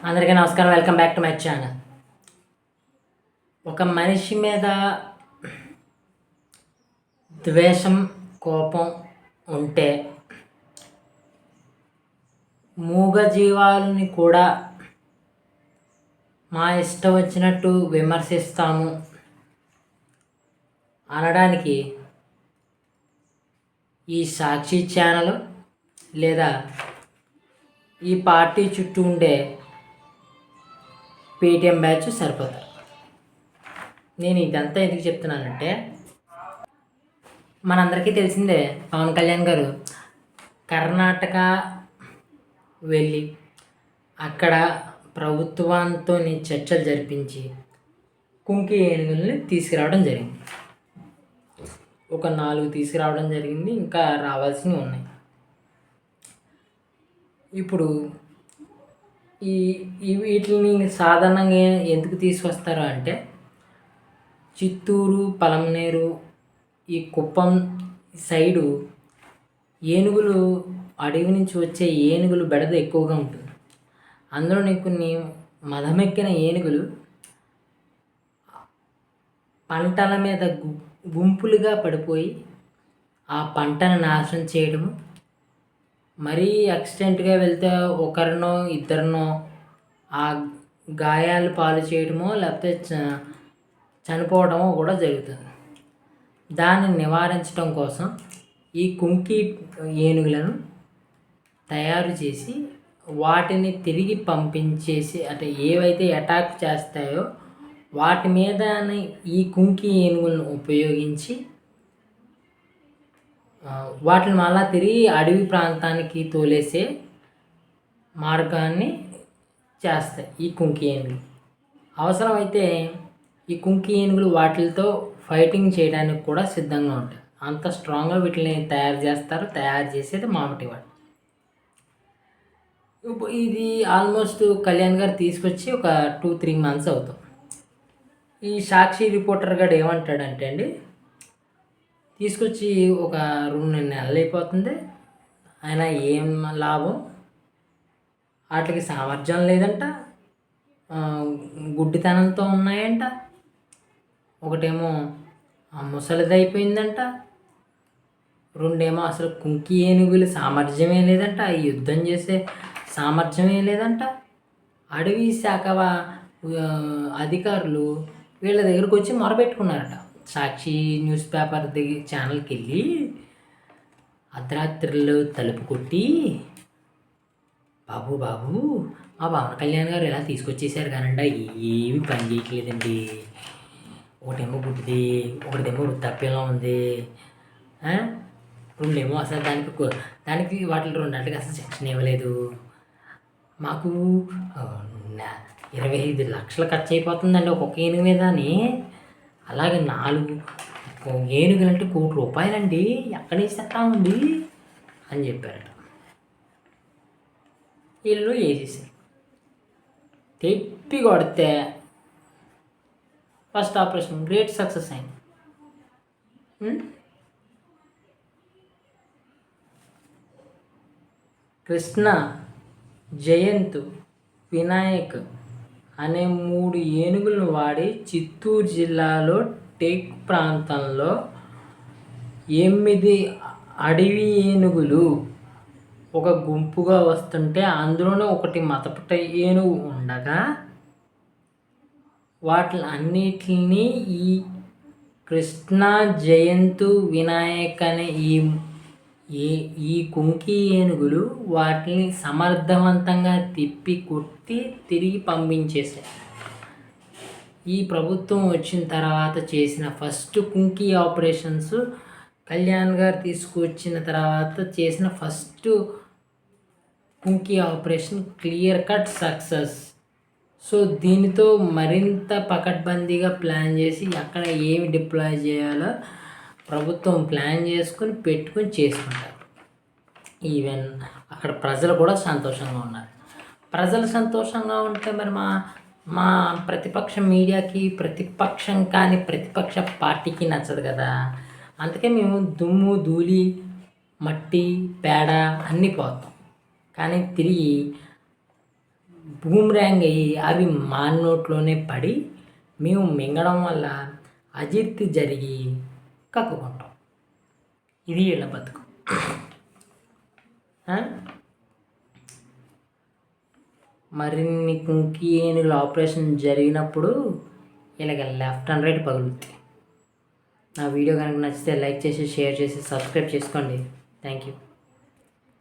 అందరికీ నమస్కారం. Welcome back to my channel ఒక మనిషి మీద ద్వేషం కోపం ఉంటే మూగ జీవాలని కూడా మా ఇష్టం వచ్చినట్టు విమర్శిస్తాము అనడానికి ఈ సాక్షి ఛానల్ లేదా ఈ పార్టీ చుట్టూ ఉండే పేటిఎం బ్యాచ్ సరిపోతారు. నేను ఇదంతా ఎందుకు చెప్తున్నానంటే మనందరికీ తెలిసిందే పవన్ కళ్యాణ్ గారు కర్ణాటక వెళ్ళి అక్కడ ప్రభుత్వంతో చర్చలు జరిపించి కుంకి ఏనుగుల్ని తీసుకురావడం జరిగింది. ఒక నాలుగు తీసుకురావడం జరిగింది ఇంకా రావాల్సినవి ఉన్నాయి. ఇప్పుడు ఈ వీటిని సాధారణంగా ఎందుకు తీసుకొస్తారు అంటే చిత్తూరు పలమనేరు ఈ కుప్పం సైడు ఏనుగులు అడవి నుంచి వచ్చే ఏనుగులు బెడద ఎక్కువగా ఉంటుంది. అందులోని కొన్ని మదమెక్కిన ఏనుగులు పంటల మీద గు గుంపులుగా పడిపోయి ఆ పంటను నాశనం చేయడము మరీ ఎక్స్టెంట్గా వెళ్తే ఒకరినో ఇద్దరినో ఆ గాయాలు పాలు చేయడమో లేకపోతే చ చనిపోవడమో కూడా జరుగుతుంది. దాన్ని నివారించడం కోసం ఈ కుంకి ఏనుగులను తయారు చేసి వాటిని తిరిగి పంపించేసి అంటే ఏవైతే అటాక్ చేస్తాయో వాటి మీద ఈ కుంకి ఏనుగులను ఉపయోగించి వాటిని మళ్ళా తిరిగి అడవి ప్రాంతానికి తోలేసే మార్గాన్ని చేస్తాయి ఈ కుంకి ఏనుగులు. అవసరమైతే ఈ కుంకి ఏనుగులు వాటితో ఫైటింగ్ చేయడానికి కూడా సిద్ధంగా ఉంటాయి. అంత స్ట్రాంగ్గా వీటిని తయారు చేస్తారు. తయారు చేసేది మామిటి ఇప్పుడు ఇది ఆల్మోస్ట్ కళ్యాణ్ గారు తీసుకొచ్చి ఒక టూ త్రీ మంత్స్ అవుతాం. ఈ సాక్షి రిపోర్టర్ గారు ఏమంటాడంటే అండి తీసుకొచ్చి ఒక రెండు నెలలు అయిపోతుంది ఆయన ఏం లాభం? వాటికి సామర్థ్యం లేదంట. గుడ్డితనంతో ఉన్నాయంట. ఒకటేమో ముసలిది అయిపోయిందంట. రెండేమో అసలు కుంకి ఏనుగుల సామర్థ్యమే లేదంట. యుద్ధం చేసే సామర్థ్యమే లేదంట. అడవి శాఖ అధికారులు వీళ్ళ దగ్గరకు వచ్చి మొరపెట్టుకున్నారట. సాక్షి న్యూస్ పేపర్ దగ్గర ఛానల్కి వెళ్ళి అర్ధరాత్రిలో తలుపు కొట్టి బాబు బాబు మా పవన్ కళ్యాణ్ గారు ఇలా తీసుకొచ్చేసారు కానండి? ఏమి పని చేయట్లేదండి. ఒకటేమో గుడ్డిది ఒకటిదేమో వృద్ధాప్యంలో ఉంది. రెండేమో అసలు దానికి దానికి వాటిలో రెండంటికి అసలు శిక్షణ ఇవ్వలేదు. మాకు ఇరవై ఐదు లక్షలు ఖర్చు అయిపోతుందండి ఒక్కొక్క ఏనుగు మీద అని అలాగే నాలుగు ఏనుగులు అంటే కోటి రూపాయలండి. ఎక్కడ వేసేస్తామండి? అని చెప్పారట. వీళ్ళు వేసేసారు. తెప్పి కొడితే ఫస్ట్ ఆపరేషన్ గ్రేట్ సక్సెస్ అయింది. కృష్ణ జయంత్ వినాయక్ అనే మూడు ఏనుగులను వాడి చిత్తూరు జిల్లాలో టేక్ ప్రాంతంలో ఎనిమిది అడవి ఏనుగులు ఒక గుంపుగా వస్తుంటే అందులోనే ఒకటి మతపట ఏనుగు ఉండగా వాటి అన్నిటినీ ఈ కృష్ణ జయంతు వినాయక్ అనే ఈ ఈ ఈ కుంకి ఏనుగులు వాటిని సమర్థవంతంగా తిప్పి కొట్టి తిరిగి పంపించేసాయి ఈ ప్రభుత్వం వచ్చిన తర్వాత చేసిన ఫస్ట్ కుంకి ఆపరేషన్స్ కళ్యాణ్ గారు తీసుకొచ్చిన తర్వాత చేసిన first Kumki operation clear cut success. So దీనితో మరింత పకడ్బందీగా ప్లాన్ చేసి అక్కడ ఏమి డిప్లాయ్ చేయాలో ప్రభుత్వం ప్లాన్ చేసుకుని పెట్టుకుని చేసుకుంటారు. ఈవెన్ అక్కడ ప్రజలు కూడా సంతోషంగా ఉన్నారు. ప్రజలు సంతోషంగా ఉంటే మరి మా మా ప్రతిపక్ష మీడియాకి ప్రతిపక్షం కానీ ప్రతిపక్ష పార్టీకి నచ్చదు కదా. అందుకే మేము దుమ్ము ధూళి మట్టి పేడ అన్నీ పోతాం. కానీ తిరిగి బూమ్రాంగ్ అయ్యి అవి మా నోట్లోనే పడి మేము మింగడం వల్ల అజీర్తి జరిగి కక్కుకుంటాం. ఇది వీళ్ళ బతుకు. ఆ? మరిన్ని కుంకి ఆపరేషన్ జరిగినప్పుడు ఇలాగ లెఫ్ట్ అండ్ రైట్ పగులుతాయి నా వీడియో కనుక నచ్చితే లైక్ చేసి షేర్ చేసి సబ్స్క్రైబ్ చేసుకోండి. Thank you